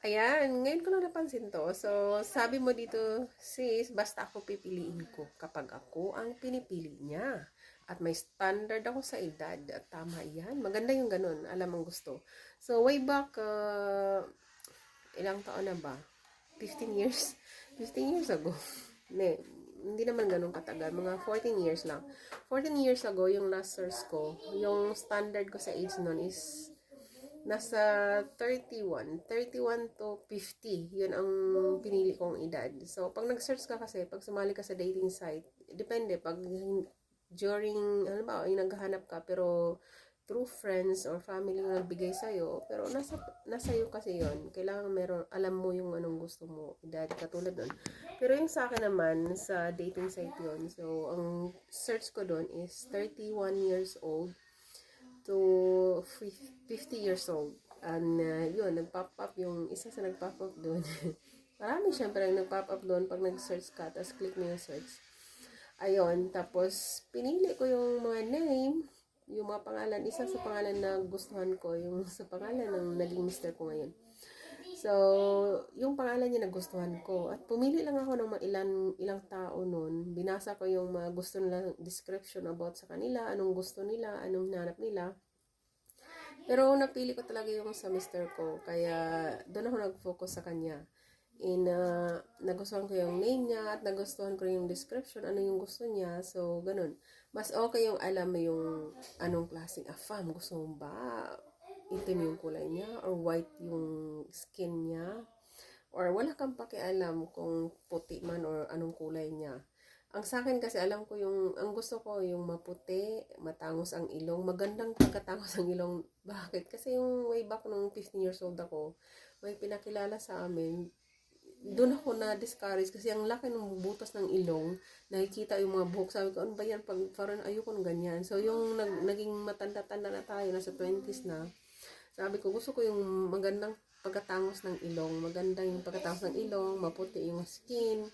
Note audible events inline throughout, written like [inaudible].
Ayan, ngayon ko lang napansin to. So, sabi mo dito, sis, basta ako pipiliin ko kapag ako ang pinipili niya. At may standard ako sa edad. At tama yan. Maganda yung ganun. Alam ang gusto. So, way back, uh, ilang taon na ba? 15 years? [laughs] 15 years ago. [laughs] Ne, hindi naman ganun katagal. Mga 14 years lang. 14 years ago, yung last source ko, yung standard ko sa age noon is nasa 31, 31 to 50. Yun ang pinili kong edad. So, pag nag-search ka kasi, pag sumali ka sa dating site, depende. Pag during, ano ba, yung naghahanap ka, pero through friends or family na nagbigay sa'yo, pero nasa, nasa iyo kasi yon Kailangan meron, alam mo yung anong gusto mo, edad, katulad doon. Pero yung sa akin naman, sa dating site yon So, ang search ko doon is 31 years old to 50 years old. And uh, yun, nag-pop up yung isa sa nag-pop up doon. [laughs] Marami syempre ang nag-pop up doon pag nag-search ka, tapos click mo yung search. Ayun, tapos pinili ko yung mga name, yung mga pangalan, isa sa pangalan na gustuhan ko, yung [laughs] sa pangalan ng naging mister ko ngayon. So, yung pangalan niya nagustuhan ko. At pumili lang ako ng mga ilan, ilang tao noon. Binasa ko yung mga gusto nila, description about sa kanila, anong gusto nila, anong nanap nila. Pero napili ko talaga yung sa mister ko. Kaya doon ako nag-focus sa kanya. In, uh, nagustuhan ko yung name niya at nagustuhan ko rin yung description, ano yung gusto niya. So, ganun. Mas okay yung alam mo yung anong klaseng afam. Gusto mo ba itim yung kulay niya or white yung skin niya or wala kang pakialam kung puti man or anong kulay niya. Ang sa akin kasi alam ko yung, ang gusto ko yung maputi, matangos ang ilong, magandang pagkatangos ang ilong. [laughs] Bakit? Kasi yung way back nung 15 years old ako, may pinakilala sa amin, doon ako na-discourage kasi ang laki ng butas ng ilong, nakikita yung mga buhok. Sabi ko, ano ba yan? Pag, parang ayoko ng ganyan. So, yung nag, naging matanda-tanda na tayo, nasa 20s na, sabi ko, gusto ko yung magandang pagkatangos ng ilong. Maganda yung pagkatangos ng ilong, maputi yung skin,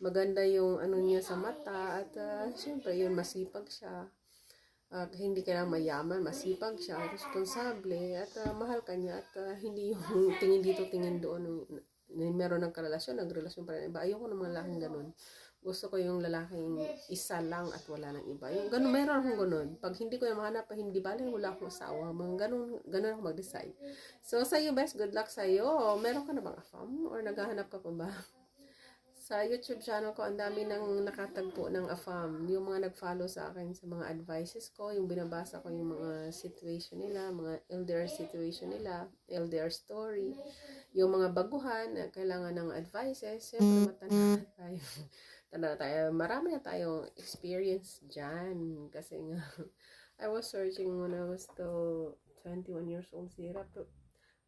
maganda yung ano niya sa mata, at uh, syempre yun, masipag siya. At hindi kailangan mayaman, masipag siya, responsable, at uh, mahal ka niya, at uh, hindi yung [laughs] tingin dito, tingin doon, meron ng karelasyon, nagrelasyon pa rin iba. Ayoko ng mga lalaking ganun. Gusto ko yung lalaking isa lang at wala ng iba. Yung ganun, meron akong ganun. Pag hindi ko yung mahanap, hindi bali, wala akong asawa. Mga ganun, ganun ako mag-decide. So, sa iyo, best, good luck sa iyo. Meron ka na bang afam? Or naghahanap ka pa ba? [laughs] Sa YouTube channel ko, ang dami nang nakatagpo ng afam. Yung mga nag-follow sa akin sa mga advices ko, yung binabasa ko yung mga situation nila, mga LDR situation nila, LDR story, yung mga baguhan na kailangan ng advices, siyempre matanda na tayo. [laughs] Tanda na tayo. Marami na tayong experience dyan. Kasi nga, [laughs] I was searching when I was still 21 years old. Sira.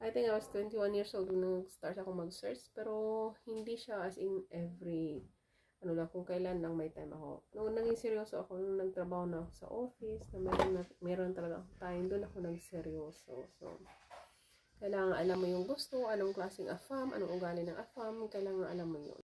I think I was 21 years old nung start ako mag-search. Pero hindi siya as in every, ano lang, kung kailan lang may time ako. Nung naging seryoso ako, nung nagtrabaho na ako sa office, na meron, na, meron talaga ako time, doon ako nagseryoso. So, kailangan alam mo yung gusto, anong klaseng afam, anong ugali ng afam, kailangan alam mo yun.